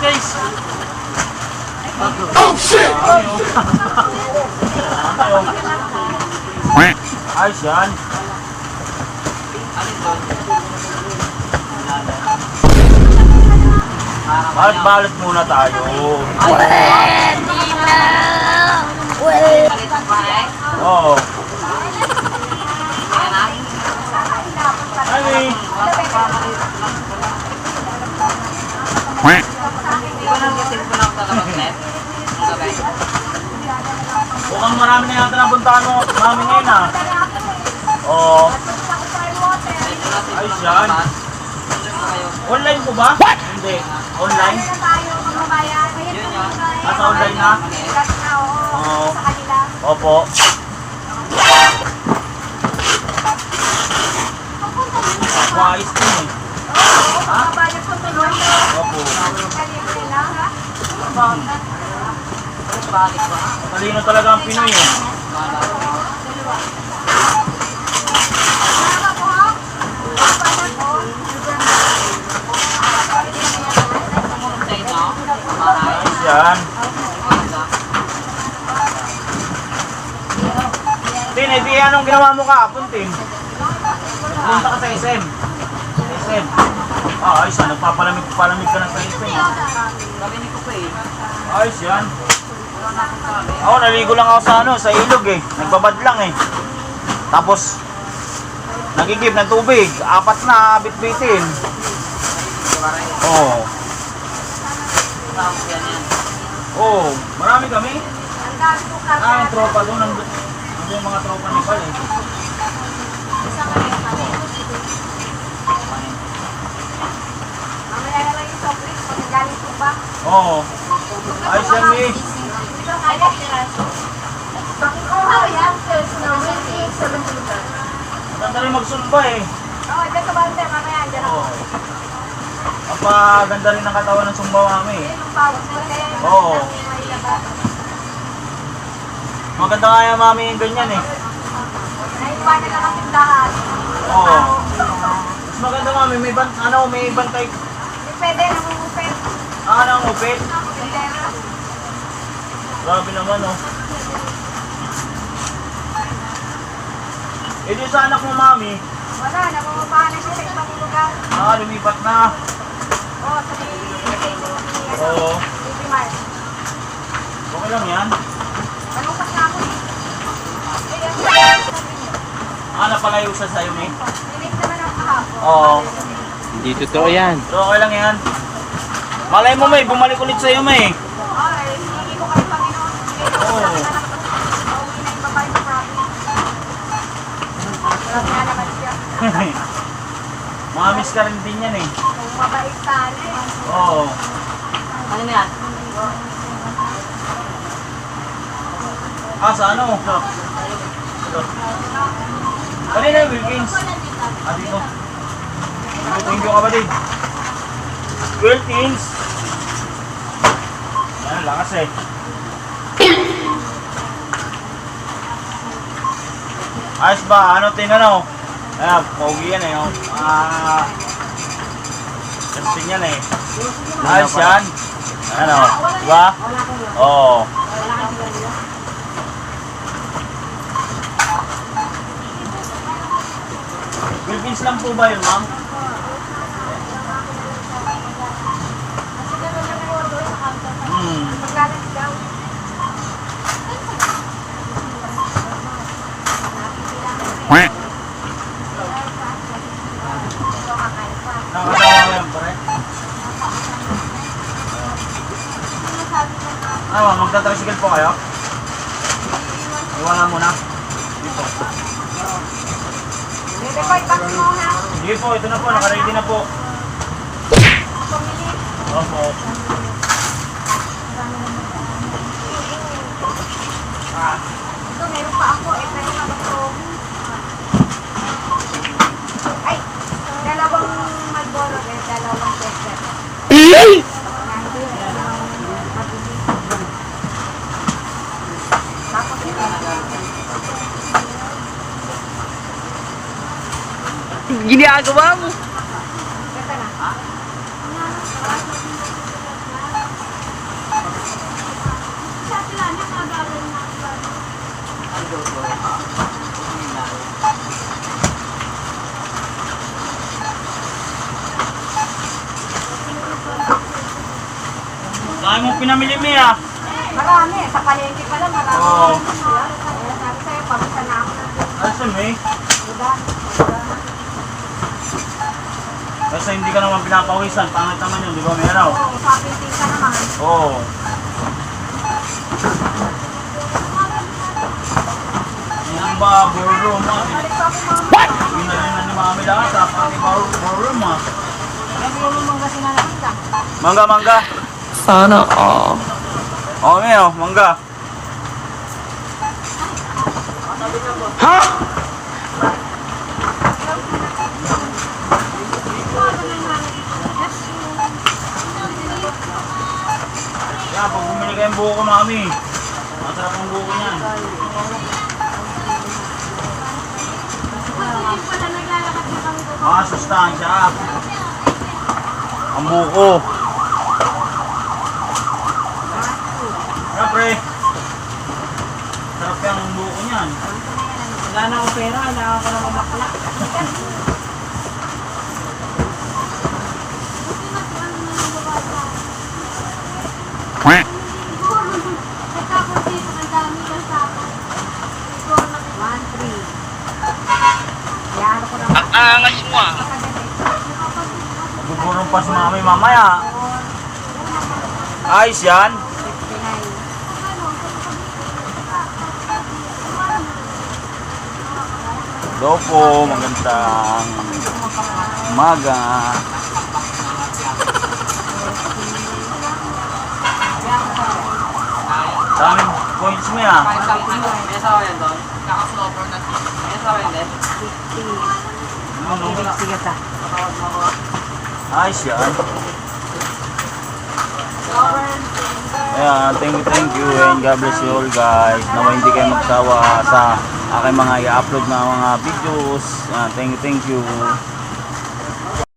guys. Ayos yan. Balat-balat muna tayo. Ay, mukhang marami na yata napuntahan mo, mami ngayon ah. Oo. Ayos yan. Online ko ba? Hindi. Online? Sa online na? Oo. Opo. Wais din eh. Opo. Matalino talaga ang Pinoy eh. Yan. Tin, edi anong ginawa mo kahapon, Tin? Punta ka sa SM. Sa SM. Ah, ayos yan. Nagpapalamig palamig ka ng Philippine. Ayos yan. Ako, naligo lang ako sa ano, sa ilog eh. Nagbabad lang eh. Tapos, nagigib ng tubig. Apat na bitbitin. Oo. Oo. Marami kami. Ah, yung tropa doon. Nandun yung mga tropa ni Pal eh. Oo. Ayos yan, Miss. Maganda rin magsumba eh. Oo. Kapaganda rin ang katawan ng sumba mami eh. Oo. Maganda nga yung mami yung ganyan eh. Oo. Mas maganda mami, may ban ano, may bantay. Pwede na mumupit. Ah, ano ang upit? Grabe naman oh. Eh di sa anak mo mami, Wala, namamabahan na siya sa ibang lugar. ah, lumipat na. Oo, sa may ano, Oo. Baby Mart. Okay lang yan. Malungkot na ako eh. Eh, yan. Ah, napalayo siya sa'yo, May. Dinig naman ako kahapon. Oo. Hindi totoo yan. Pero okay lang yan. Malay mo, May. Bumalik ulit sa'yo, May. Ay, siya. Mamiss ka rin din yan eh. Kung mabait eh. Oo. Ano na yan? Ah, sa ano? Ito. Kanina yung Wilkins. Ah, dito. Thank you kapatid. Wilkins. Yan, lakas eh. Ayos ba? Ano tinanaw? Ayan, pogi yan eh. Oh. Ah, testing yan eh. Ayos yan. Ano? Diba? Oo. Philippines lang po ba yun, ma'am? Ma'am, magta-tricycle po kayo? Iwanan mo na. Dito. Bebe ko, ipas mo ha. Sige po, ito na po, nakaready na po. Pumili. Opo. Ah, Ito, meron pa ako. Eh, Ginagawa mo. Dahil mo pinamili mo ah. Marami, sa palengke pala marami. Oo. Sabi sa'yo, pag isa na ako. Asan mo? Diba? Kasi hindi ka naman pinapawisan. Pangit naman yun, di ba araw? Oo, papiting ka naman. Oo. Yan ba, ballroom ah. Balik pa ako mga Binalin na ni Mami lahat ah. Ballroom ah. Mga sinanakit ka. Mangga, mangga. Sana all. Oo, may oh, mangga. Ha? Yan, pag bumili kayong buko, Mami. Masarap ang buko niyan. Na doon. Ah, sustansya. Ang buko. Yan, pre. Sarap yung buko niyan. Wala na akong pera, wala ako na mamakla. Naman. Ang angas mo ah. Magbuburong pa si Mami mamaya. Ayos yan. 59. Hello po, magandang umaga. Daming points mo yan. Ano, no? Sige ta. Ayos yan. Ayan, thank you, thank you, and God bless you all guys. Nawa hindi kayo magsawa sa aking mga i-upload na mga videos. Ayan, thank you, thank you.